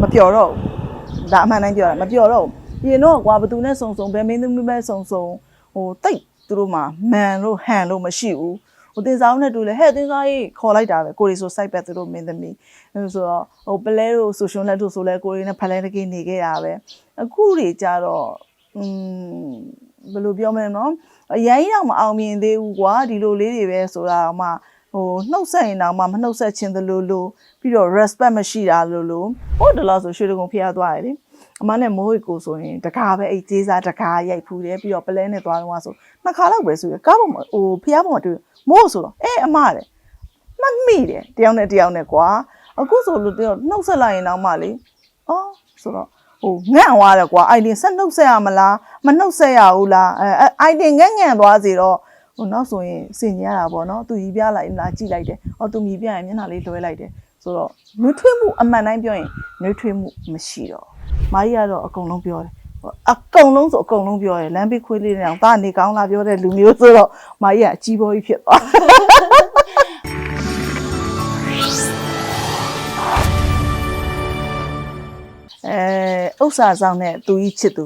မပျော်တော့ဘူးဒါအမှန်တိုင်းပြောတာမပျော်တော့ဘူးရင်တော့ကွာဘသူနဲ့စုံစုံဘယ်မင်းသမီးပဲစုံစုံဟိုတိတ်သူတို့မှာမန်လို့ဟန်လို့မရှိဘူးဟိုတင်စားဦးနဲ့တူလဲဟဲ့တင်စားကြီးခေါ်လိုက်တာပဲကိုရီဆိုစိုက်ပဲသူတို့မင်းသမီးအဲဆိုတော့ဟိုပလဲတို့ဆိုရှုံလက်တို့ဆိုလဲကိုရီနဲ့ဖလဲတကင်းနေခဲ့တာပဲအခုတွေကြတော့อืมဘယ်လိုပြောမလဲနော်အရင်တော့မအောင်မြင်သေးဘူးကွာဒီလိုလေးတွေပဲဆိုတာမှ ဟိုနှုတ်ဆက်ရင်တော့မှမနှုတ်ဆက်ခြင်းသလိုလိုပြီးတော့ respect မရှိတာလိုလိုဟိုတလားဆိုရွှေတကုံဖျားသွားတယ်လေအမနဲ့မိုးရီကိုဆိုရင်တကားပဲအဲ့ကျေးစားတကားရိုက်ဖူးတယ်ပြီးတော့ပလဲနဲ့သွားတော့ဆိုနှစ်ခါလောက်ပဲဆိုရကားပေါ်မှာဟိုဖျားပေါ်မှာတွေ့မိုးဆိုတော့အဲအမတဲ့မှတ်မိတယ်တယောက်နဲ့တယောက်နဲ့ကွာအခုဆိုလို့တယောက်နှုတ်ဆက်လိုက်ရင်တော့မှလေအော်ဆိုတော့ဟိုငန့်သွားတယ်ကွာအိုင်တင်ဆက်နှုတ်ဆက်ရမလားမနှုတ်ဆက်ရဘူးလားအဲအိုင်တင်ငန့်ငန့်သွားစီတော့ ဟိုနောက်ဆိုရင်စင်ကြရတာပေါ့နော်သူကြီးပြလိုက်လားကြည့်လိုက်တယ်အော်သူမြည်ပြရင်မျက်နှာလေးလွှဲလိုက်တယ်ဆိုတော့နှွေးထွေးမှုအမှန်တိုင်းပြောရင်နှွေးထွေးမှုမရှိတော့မာကြီးကတော့အကုန်လုံးပြောတယ်အကုန်လုံးဆိုအကုန်လုံးပြောတယ်လမ်းဘေးခွေးလေးနဲ့အောင်တာနေကောင်းလာပြောတဲ့လူမျိုးဆိုတော့မာကြီးကအကြီးပေါ်ကြီးဖြစ်သွားအဲဥစ္စာဆောင်တဲ့သူကြီးချစ်သူ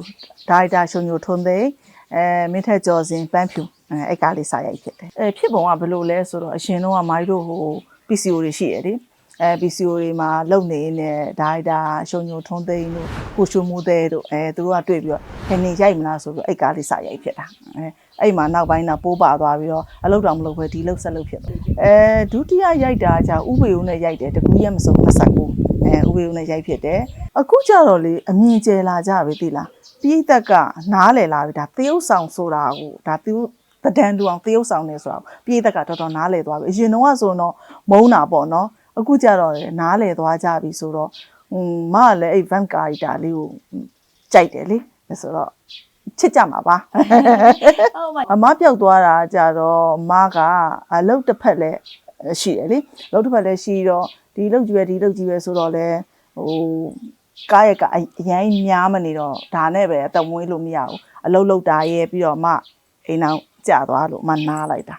ဒါရိုက်တာရှုံညိုထွန်းသိန်းအဲမင်းထက်ကျော်စင်ပန်းဖြူ အဲအဲ့ကားလေးစာရိုက်ဖြစ်တယ်အဲဖြစ်ပုံကဘယ်လိုလဲဆိုတော့အရှင်တော့ကမာကြီးတို့ဟို PCO တွေရှိရလေအဲ PCO တွေမှာလုံနေနေဒါရိုက်တာရှုံညိုထွန်းသိန်းတို့ကိုရှုံမိုးတဲ့တို့အဲသူတို့ကတွေ့ပြီးတော့ခနေရိုက်မလားဆိုပြီးအဲ့ကားလေးစာရိုက်ဖြစ်တာအဲအဲ့မှာနောက်ပိုင်းတော့ပိုးပါသွားပြီးတော့အလုပ်တော်မလုပ်ပဲဒီလုပ်ဆက်လုပ်ဖြစ်တယ်အဲဒုတိယရိုက်တာじゃဥပေဦးနဲ့ရိုက်တယ်တကူရက်မစုံမဆက်ဘူးအဲဥပေဦးနဲ့ရိုက်ဖြစ်တယ်အခုကျတော့လေအမြင်ကျလာကြပြီသိလားပြိသက်ကနားလည်လာပြီဒါသေုပ်ဆောင်ဆိုတာကိုဒါသူ တဒန်တူအောင်သေုပ်ဆောင်နေဆိုတာကိုပြိသက်ကတော်တော်နားလည်သွားပြီအရင်တော့ကဆိုတော့မုန်းတာပေါ့နော်အခုကျတော့လေနားလည်သွားကြပြီဆိုတော့ဟွန်းမကလည်းအဲ့ van character လေးကိုကြိုက်တယ်လေဆိုတော့ချစ်ကြမှာပါဟုတ်ပါအမပြောက်သွားတာကြတော့မကအလုတ်တစ်ဖက်လည်းရှိတယ်လေလုတ်တစ်ဖက်လည်းရှိတော့ဒီလုတ်ကြီးပဲဒီလုတ်ကြီးပဲဆိုတော့လေဟိုကားရကအရင်များမနေတော့ဒါနဲ့ပဲအတမွေးလို့မရဘူးအလုတ်လုတ်တာရဲ့ပြီးတော့မှ အိမ်အောင်ကြာသွားလို့မနားလိုက်တာ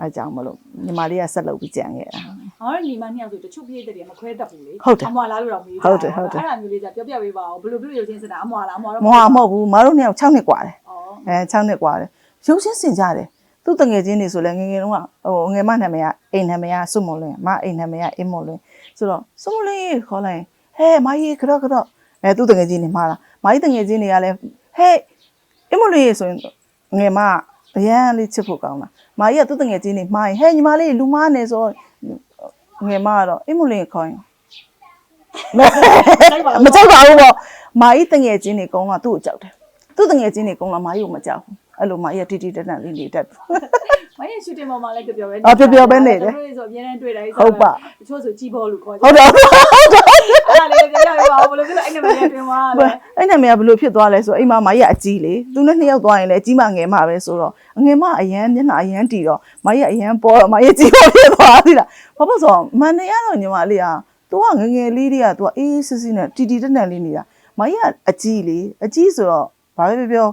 အဲကြောင့်မလို့ညီမလေးကဆက်လုပ်ပြီးကြံခဲ့တာ ဟောညီမနှစ်ယောက်ဆိုတချို့ပြည့်တဲ့တယ်မခွဲတတ်ဘူးလေ ဟုတ်တယ် အမွာလားလို့တော့မေး ဟုတ်တယ်ဟုတ်တယ် အဲ့ဒါမျိုးလေးじゃပြောပြပေးပါဦးဘယ်လိုပြည့်ရုပ်ချင်းစတာအမွာလားအမွာတော့ မဟုတ်မဟုတ်ဘူးမတို့နှစ်ယောက်6နှစ်กว่าတယ် ဩ အဲ6နှစ်กว่าတယ်ရုပ်ချင်းစင်ကြတယ်သူ့တငယ်ချင်းတွေဆိုလဲငယ်ငယ်တုန်းကဟိုငယ်မနာမည်ကအိမ်နာမည်ကစွမွန်လင်းမအိမ်နာမည်ကအင်းမွန်လင်းဆိုတော့စွမွန်လင်းခေါ်လိုက်ဟဲ့မကြီးကတော့ကတော့အဲသူ့တငယ်ချင်းတွေမှားလားမကြီးတငယ်ချင်းတွေကလည်းဟဲ့အင်းမွန်လင်းဆိုရင် ငယ်မအရန်လေးချစ်ဖို့ကောင်းလားမကြီးကသူ့တငယ်ချင်းတွေမှားရင်ဟဲ့ညီမလေးလူမားနေဆိုငယ်မကတော့အင်းမွန်လင်းခေါ်ရင်မကြောက်ပါဘူးပေါ့မာကြီးတငယ်ချင်းတွေကုန်းလာသူ့ကိုကြောက်တယ်သူ့တငယ်ချင်းတွေကုန်းလာမာကြီးကိုမကြောက်ဘူးအဲ့လိုမာကြီးကတီတီတက်တက်လေးနေတတ်တယ်မင်းရှူတင်ပေါ်မှာလည်းပြောပဲအော်ပြောပြောပဲနေတယ်တို့ဆိုအများနဲ့တွေ့တိုင်းဟုတ်ပါတချို့ဆိုကြီးဘောလို့ခေါ်ကြဟုတ်တယ်အဲ့ဒါလေးပြောပြပေးပါဦးဘယ်လိုဖြစ်လဲအဲ့နမရတွင်မှာလဲ အဲ့နာမည်ကဘယ်လိုဖြစ်သွားလဲဆိုတော့အိမ်မှာမာကြီးကအကြီးလေသူနဲ့နှစ်ယောက်သွားရင်လည်းအကြီးမငယ်မပဲဆိုတော့ငယ်မအရန်မျက်နှာအရန်တီတော့မာကြီးကအရန်ပေါ်တော့မာကြီးကြီးပေါ်ဖြစ်သွားသီလားဘာလို့ဆိုတော့မန်နေရတော့ညီမလေးက तू ကငယ်ငယ်လေးတွေက तू ကအေးစစ်စစ်နဲ့တီတီတက်တက်လေးနေတာမာကြီးကအကြီးလေအကြီးဆိုတော့ဘာပဲပြော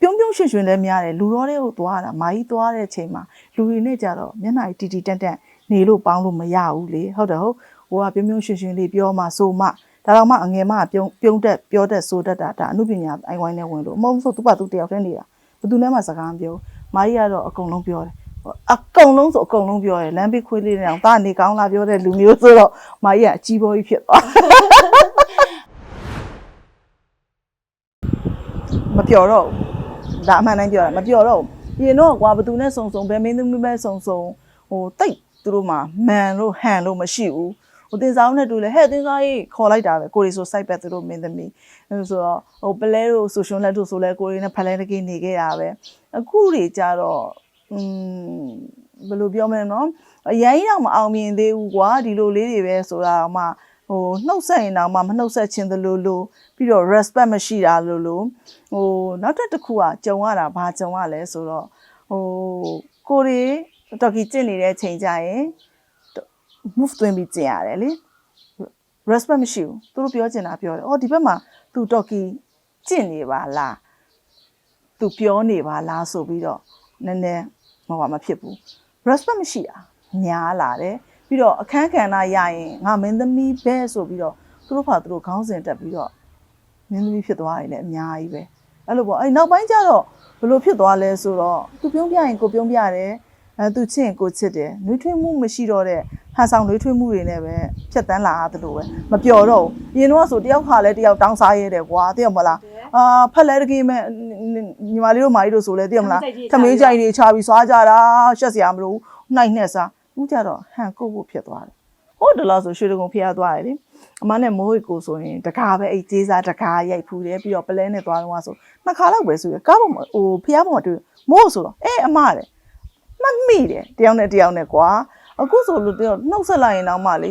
ပြောပြုံးပြုံးရွှင်ရွှင်လည်းများတယ်လူတော်တွေကိုသွားတာမာကြီးသွားတဲ့အချိန်မှာလူတွေနဲ့ကြတော့မျက်နှာကြီးတီတီတက်တက်နေလို့ပေါင်းလို့မရဘူးလေဟုတ်တယ်ဟုတ်ဟိုကပြုံးပြုံးရွှင်ရွှင်လေးပြောမှဆိုမှ ဒါတော့မှအငယ်မကပြုံးပြုံးတက်ပြောတက်ဆိုတတ်တာဒါအမှုပညာအိုင်ဝိုင်းနဲ့ဝင်လို့အမဟုတ်ဆိုသူ့ဘာသူတယောက်တည်းနေတာဘယ်သူနဲ့မှစကားမပြောမာကြီးကတော့အကုန်လုံးပြောတယ်အကုန်လုံးဆိုအကုန်လုံးပြောတယ်လမ်းဘေးခွေးလေးနဲ့အောင်ဒါနေကောင်းလာပြောတဲ့လူမျိုးဆိုတော့မာကြီးကအကြီးပေါ်ကြီးဖြစ်သွားမပြောတော့ဘူးဒါအမှန်တိုင်းပြောတာမပြောတော့ဘူးရင်တော့ကွာဘသူနဲ့စုံစုံဘယ်မင်းသမီးပဲစုံစုံဟိုတိတ်သူတို့မှာမန်လို့ဟန်လို့မရှိဘူး ဟိုတင်စားဦးနဲ့တူလဲဟဲ့တင်စားကြီးခေါ်လိုက်တာပဲကိုရီဆိုစိုက်ပဲသူတို့မင်းသမီးအဲဆိုတော့ဟိုပလဲတို့ဆိုရှုံလက်တို့ဆိုလဲကိုရီနဲ့ဖလဲတကင်းနေခဲ့တာပဲအခုတွေကြတော့อืมဘယ်လိုပြောမလဲနော်အရင်တော့မအောင်မြင်သေးဘူးကွာဒီလိုလေးတွေပဲဆိုတာမှဟိုနှုတ်ဆက်ရင်တော့မှမနှုတ်ဆက်ခြင်းသလိုလိုပြီးတော့ respect မရှိတာလိုလိုဟိုနောက်တစ်တစ်ခုကကြုံရတာဘာကြုံရလဲဆိုတော့ဟိုကိုရီတော်ကီကျင့်နေတဲ့ချိန်ကြရင် move သွင်းပြီးကျင်ရတယ်လေ respect မရှိဘူးသူတို့ပြောချင်တာပြောတယ်အော်ဒီဘက်မှာ तू တော်ကီကျင့်နေပါလား तू ပြောနေပါလားဆိုပြီးတော့နည်းနည်းဟောပါမဖြစ်ဘူး respect မရှိတာများလာတယ်ပြီးတော့အခန်းကဏ္ဍရရင်ငါမင်းသမီးပဲဆိုပြီးတော့ဟသူတို့ဖာသူတို့ခေါင်းစဉ်တက်ပြီးတော့မင်းသမီးဖြစ်သွားတယ်လည်းအများကြီးပဲအဲ့လိုပေါ့အဲ့နောက်ပိုင်းကျတော့ဘယ်လိုဖြစ်သွားလဲဆိုတော့သူပြုံးပြရင်ကိုပြုံးပြတယ်အဲသူချစ်ရင်ကိုချစ်တယ်နှွေးထွေးမှုမရှိတော့တဲ့ ဟန်ဆောင်နှွေးထွေးမှုတွေနဲ့ပဲဖြတ်တန်းလာရတယ်လို့ပဲမပျော်တော့ဘူးအရင်တော့ဆိုတယောက်ခါလဲတယောက်တောင်းစားရဲတယ်ကွာသိရမလားအာဖက်လဲတကယ်မဲ့ညီမလေးတို့မာကြီးတို့ဆိုလဲသိရမလားခမေးကြိုင်တွေချပြီးသွားကြတာရှက်စရာမလိုဘူးနှိုက်နဲ့စားဦးကြတော့ဟန်ကုတ်ဖို့ဖြစ်သွားတယ်ဟိုတလားဆိုရွှေတကုံဖျားသွားတယ်လေအမနဲ့မိုးဝေကိုဆိုရင်တကားပဲအဲ့ကျေးစားတကားရိုက်ဖူးတယ်ပြီးတော့ပလဲနဲ့သွားတော့ဆိုနှစ်ခါလောက်ပဲဆိုရကားပေါ်မှာဟိုဖျားပေါ်မှာတွေ့မိုးဆိုတော့အဲအမတဲ့မမိတယ်တယောက်နဲ့တယောက်နဲ့ကွာ အခုဆိုလို့တယောက်နှုတ်ဆက်လိုက်ရင်တော့မှလေ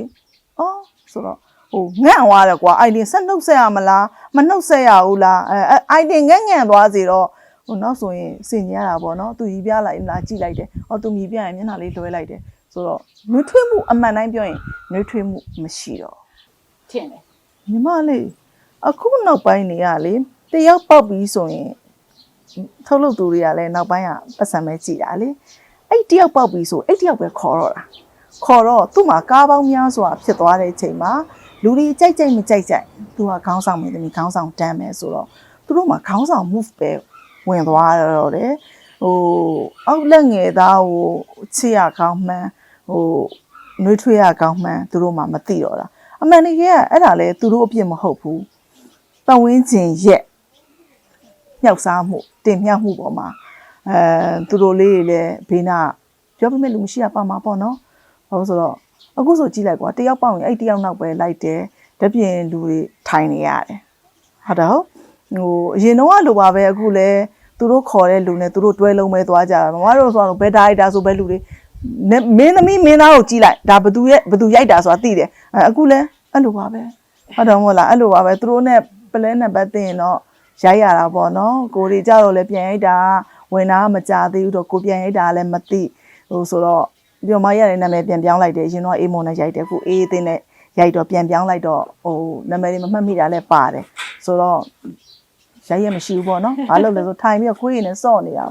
အော်ဆိုတော့ဟိုငန့်သွားတယ်ကွာအိုင်တင်ဆက်နှုတ်ဆက်ရမလားမနှုတ်ဆက်ရဘူးလားအဲအိုင်တင်ငန့်ငန့်သွားစီတော့ဟိုနောက်ဆိုရင်စင်ကြရတာပေါ့နော်သူကြီးပြလိုက်လားကြည့်လိုက်တယ်အော်သူမြည်ပြရင်မျက်နှာလေးလွှဲလိုက်တယ်ဆိုတော့နှွေးထွေးမှုအမှန်တိုင်းပြောရင်နှွေးထွေးမှုမရှိတော့ထင်တယ်ညီမလေးအခုနောက်ပိုင်းနေရလေတယောက်ပေါက်ပြီးဆိုရင်ထုတ်လုပ်သူတွေကလည်းနောက်ပိုင်းကပတ်စံပဲကြည်တာလေ အဲ့တယောက်ပေါက်ပြီးဆိုအဲ့တယောက်ပဲခေါ်တော့တာခေါ်တော့သူ့မှာကားပေါင်းများစွာဖြစ်သွားတဲ့အချိန်မှာလူတွေကြိုက်ကြိုက်မကြိုက်ကြိုက်သူကခေါင်းဆောင်မင်းသမီးခေါင်းဆောင်တန်းမယ်ဆိုတော့သူတို့မှာခေါင်းဆောင် move ပဲဝင်သွားတော့တယ်ဟိုအောက်လက်ငယ်သားဟိုချစ်ရကောင်းမှန်းဟိုနှွေးထွေးရကောင်းမှန်းသူတို့မှမသိတော့တာအမှန်တကယ်ကအဲ့ဒါလေသူတို့အပြစ်မဟုတ်ဘူးပတ်ဝန်းကျင်ရဲ့မြောက်စားမှုတင်မြောက်မှုပေါ်မှာ အဲသူတို့လေးတွေလည်းဘေးနာပြောပြမဲ့လူမရှိရပါမှာပေါ့နော်ဟောဆိုတော့အခုဆိုကြည့်လိုက်ကွာတယောက်ပေါက်ရင်အဲ့တယောက်နောက်ပဲလိုက်တယ်တပြင်လူတွေထိုင်နေရတယ်ဟုတ်တော့ဟိုအရင်တော့လိုပါပဲအခုလဲသူတို့ခေါ်တဲ့လူနဲ့သူတို့တွဲလုံးပဲသွားကြတာမမတို့ဆိုတော့ဘယ်ဒါရိုက်တာဆိုပဲလူတွေနဲ့မင်းသမီးမင်းသားကိုကြည့်လိုက်ဒါဘသူရဲ့ဘသူရိုက်တာဆိုတာသိတယ်အဲအခုလဲအဲ့လိုပါပဲဟုတ်တယ်မဟုတ်လားအဲ့လိုပါပဲသူတို့နဲ့ပလဲနံပါတ်သိရင်တော့ရိုက်ရတာပေါ့နော်ကိုတွေကြတော့လဲပြန်ရိုက်တာ ဝင်တာမကြသေးဘူးတော့ကိုပြန်ရိုက်တာလည်းမသိဟိုဆိုတော့ပြောမရတဲ့နာမည်ပြန်ပြောင်းလိုက်တယ်ရင်တော့အေးမွန်နဲ့ရိုက်တယ်အခုအေးအင်းနဲ့ရိုက်တော့ပြန်ပြောင်းလိုက်တော့ဟိုနာမည်တွေမမှတ်မိတာလည်းပါတယ်ဆိုတော့ရိုက်ရမရှိဘူးပေါ့နော်ဘာလို့လဲဆိုထိုင်ပြီးတော့ခွေးရည်နဲ့စော့နေတာ